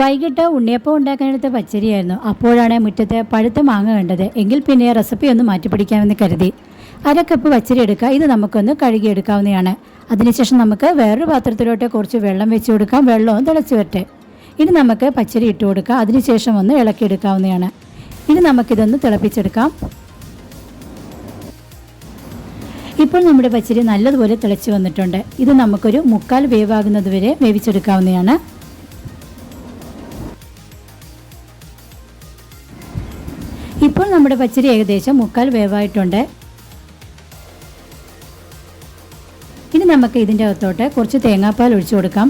വൈകിട്ട് ഉണ്ണിയപ്പം ഉണ്ടാക്കാനെടുത്ത പച്ചരിയായിരുന്നു. അപ്പോഴാണ് മുറ്റത്തെ പഴുത്ത മാങ്ങ കണ്ടത്. എങ്കിൽ പിന്നെ റെസിപ്പി ഒന്ന് മാറ്റിപ്പിടിക്കാമെന്ന് കരുതി. അര കപ്പ് പച്ചരി എടുക്കുക. ഇത് നമുക്കൊന്ന് കഴുകിയെടുക്കാവുന്നതാണ്. അതിനുശേഷം നമുക്ക് വേറൊരു പാത്രത്തിലോട്ട് കുറച്ച് വെള്ളം വെച്ച് കൊടുക്കാം. വെള്ളവും തിളച്ചു വരട്ടെ. ഇനി നമുക്ക് പച്ചരി ഇട്ട് കൊടുക്കാം. അതിനുശേഷം ഒന്ന് ഇളക്കിയെടുക്കാവുന്നതാണ്. ഇനി നമുക്കിതൊന്ന് തിളപ്പിച്ചെടുക്കാം. ഇപ്പോൾ നമ്മുടെ പച്ചരി നല്ലതുപോലെ തിളച്ച് വന്നിട്ടുണ്ട്. ഇത് നമുക്കൊരു മുക്കാൽ വേവാകുന്നത് വരെ വേവിച്ചെടുക്കാവുന്നതാണ്. ഇപ്പോൾ നമ്മുടെ പച്ചരി ഏകദേശം മുക്കാൽ വേവായിട്ടുണ്ട്. ഇനി നമുക്ക് ഇതിന്റെ അകത്തോട്ട് കുറച്ച് തേങ്ങാപ്പാൽ ഒഴിച്ചു കൊടുക്കാം.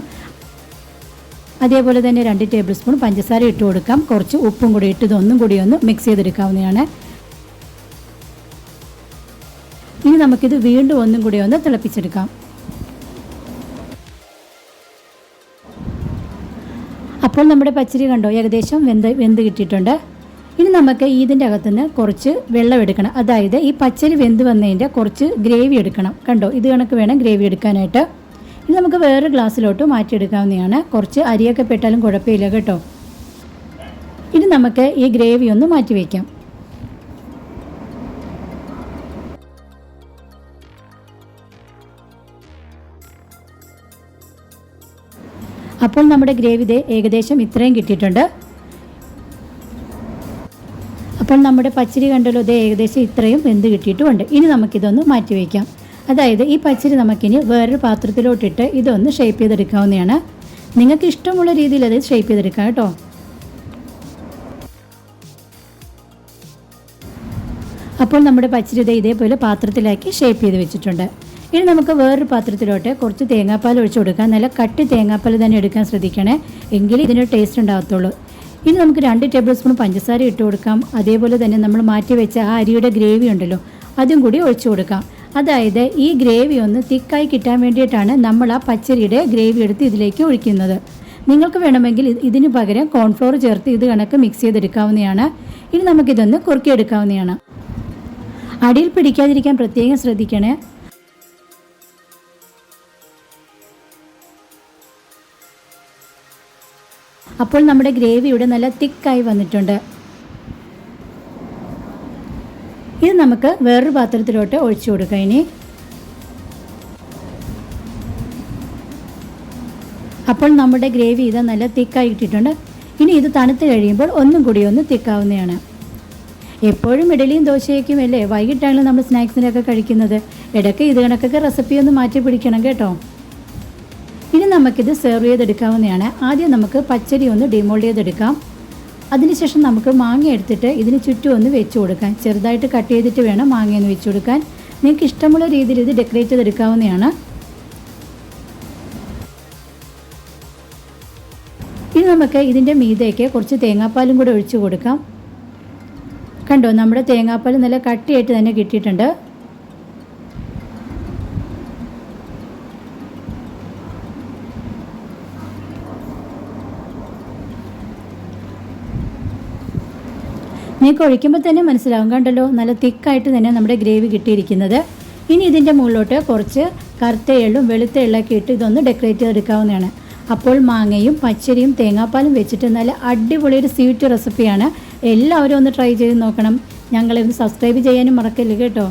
അതേപോലെ തന്നെ രണ്ട് ടേബിൾ സ്പൂൺ പഞ്ചസാര ഇട്ട് കൊടുക്കാം. കുറച്ച് ഉപ്പും കൂടി ഇട്ട് ഇതൊന്നും കൂടി ഒന്ന് മിക്സ് ചെയ്തെടുക്കാവുന്നതാണ്. ഇനി നമുക്കിത് വീണ്ടും ഒന്നും കൂടി ഒന്ന് തിളപ്പിച്ചെടുക്കാം. അപ്പോൾ നമ്മുടെ പച്ചരി കണ്ടോ ഏകദേശം വെന്ത് വെന്ത് കിട്ടിയിട്ടുണ്ട്. ഇനി നമുക്ക് ഇതിന്റെ അകത്തുനിന്ന് കുറച്ച് വെള്ളം എടുക്കണം. അതായത് ഈ പച്ചരി വെന്ത് വന്നതിന്റെ കുറച്ച് ഗ്രേവി എടുക്കണം. കണ്ടോ? ഇത് കണക്ക് വേണം ഗ്രേവി എടുക്കാനായിട്ട്. ഇനി നമുക്ക് വേറെ ഗ്ലാസ്സിലോട്ട് മാറ്റിയെടുക്കാവുന്നതാണ്. കുറച്ച് അരിയൊക്കെ പെട്ടാലും കുഴപ്പമില്ല കേട്ടോ. ഇനി നമുക്ക് ഈ ഗ്രേവി ഒന്ന് മാറ്റി വയ്ക്കാം അപ്പോൾ നമ്മുടെ ഗ്രേവി ഏകദേശം ഇത്രയും കിട്ടിയിട്ടുണ്ട്. അപ്പോൾ നമ്മുടെ പച്ചരി കണ്ടല്ലോ ഇത് ഏകദേശം ഇത്രയും വെന്ത് കിട്ടിയിട്ടുമുണ്ട്. ഇനി നമുക്കിതൊന്ന് മാറ്റി വയ്ക്കാം. അതായത് ഈ പച്ചരി നമുക്കിനി വേറൊരു പാത്രത്തിലോട്ടിട്ട് ഇതൊന്ന് ഷേപ്പ് ചെയ്തെടുക്കാവുന്നതാണ്. നിങ്ങൾക്ക് ഇഷ്ടമുള്ള രീതിയിൽ അത് ഷേപ്പ് ചെയ്തെടുക്കാം കേട്ടോ. അപ്പോൾ നമ്മുടെ പച്ചരി ഇതേപോലെ പാത്രത്തിലാക്കി ഷേപ്പ് ചെയ്ത് വെച്ചിട്ടുണ്ട്. ഇനി നമുക്ക് വേറൊരു പാത്രത്തിലോട്ട് കുറച്ച് തേങ്ങാപ്പാൽ ഒഴിച്ചു കൊടുക്കാം. നല്ല കട്ടി തേങ്ങാപ്പാൽ തന്നെ എടുക്കാൻ ശ്രദ്ധിക്കണേ. എങ്കിലേ ഇതിന് ടേസ്റ്റ് ഉണ്ടാകത്തുള്ളൂ. ഇനി നമുക്ക് രണ്ട് ടേബിൾ സ്പൂൺ പഞ്ചസാര ഇട്ട് കൊടുക്കാം. അതേപോലെ തന്നെ നമ്മൾ മാറ്റി വെച്ച ആ അരിയുടെ ഗ്രേവി ഉണ്ടല്ലോ അതും കൂടി ഒഴിച്ചു കൊടുക്കാം. അതായത് ഈ ഗ്രേവി ഒന്ന് തിക്കായി കിട്ടാൻ വേണ്ടിയിട്ടാണ് നമ്മൾ ആ പച്ചരിയുടെ ഗ്രേവി എടുത്ത് ഇതിലേക്ക് ഒഴിക്കുന്നത്. നിങ്ങൾക്ക് വേണമെങ്കിൽ ഇത് ഇതിന് പകരം കോൺഫ്ലോർ ചേർത്ത് ഇത് കണക്ക് മിക്സ് ചെയ്തെടുക്കാവുന്നതാണ്. ഇനി നമുക്കിതൊന്ന് കുറുക്കിയെടുക്കാവുന്നതാണ്. അടിയിൽ പിടിക്കാതിരിക്കാൻ പ്രത്യേകം ശ്രദ്ധിക്കണേ. അപ്പോൾ നമ്മുടെ ഗ്രേവി ഇവിടെ നല്ല തിക്കായി വന്നിട്ടുണ്ട്. ഇത് നമുക്ക് വേറൊരു പാത്രത്തിലോട്ട് ഒഴിച്ചു കൊടുക്കാം ഇനി. അപ്പോൾ നമ്മുടെ ഗ്രേവി ഇത് നല്ല തിക്കായി ഇട്ടിട്ടുണ്ട്. ഇനി ഇത് തണുത്ത് കഴിയുമ്പോൾ ഒന്നും കൂടി ഒന്ന് തിക്കാവുന്നതാണ്. എപ്പോഴും ഇഡലിയും ദോശയൊക്കെയും അല്ലേ? വൈകിട്ടാണല്ലോ നമ്മൾ സ്നാക്സിനൊക്കെ കഴിക്കുന്നത്. ഇടയ്ക്ക് ഇത് കണക്കൊക്കെ റെസിപ്പി ഒന്ന് മാറ്റി പിടിക്കണം കേട്ടോ. ഇനി നമുക്കിത് സെർവ് ചെയ്തെടുക്കാവുന്നതാണ്. ആദ്യം നമുക്ക് പച്ചരി ഒന്ന് ഡിമോൾഡ് ചെയ്തെടുക്കാം. അതിനുശേഷം നമുക്ക് മാങ്ങ എടുത്തിട്ട് ഇതിന് ചുറ്റും ഒന്ന് വെച്ച് കൊടുക്കാൻ ചെറുതായിട്ട് കട്ട് ചെയ്തിട്ട് വേണം മാങ്ങയൊന്ന് വെച്ച് കൊടുക്കാൻ. നിങ്ങൾക്ക് ഇഷ്ടമുള്ള രീതിയിൽ ഇത് ഡെക്കറേറ്റ് ചെയ്തെടുക്കാവുന്നതാണ്. ഇനി നമുക്ക് ഇതിന്റെ മീതയ്ക്ക് കുറച്ച് തേങ്ങാപ്പാലും കൂടെ ഒഴിച്ചു കൊടുക്കാം. കണ്ടോ നമ്മുടെ തേങ്ങാപ്പാൽ നല്ല കട്ടിയായിട്ട് തന്നെ കിട്ടിയിട്ടുണ്ട്. നിങ്ങൾക്ക് ഒഴിക്കുമ്പോൾ തന്നെ മനസ്സിലാവും. കണ്ടല്ലോ? നല്ല തിക്കായിട്ട് തന്നെ നമ്മുടെ ഗ്രേവി കിട്ടിയിരിക്കുന്നത്. ഇനി ഇതിന്റെ മുകളിലോട്ട് കുറച്ച് കറുത്ത എള്ളും വെളുത്ത എള്ളൊക്കെ ഇട്ട് ഇതൊന്ന് ഡെക്കറേറ്റ് ചെയ്തെടുക്കാവുന്നതാണ്. അപ്പോൾ മാങ്ങയും പച്ചരിയും തേങ്ങാപ്പാലും വെച്ചിട്ട് നല്ല അടിപൊളി ഒരു സ്വീറ്റ് റെസിപ്പിയാണ് എല്ലാവരും ഒന്ന് ട്രൈ ചെയ്ത് നോക്കണം. ഞങ്ങളെ ഒന്ന് സബ്സ്ക്രൈബ് ചെയ്യാനും മറക്കല്ലേ കേട്ടോ?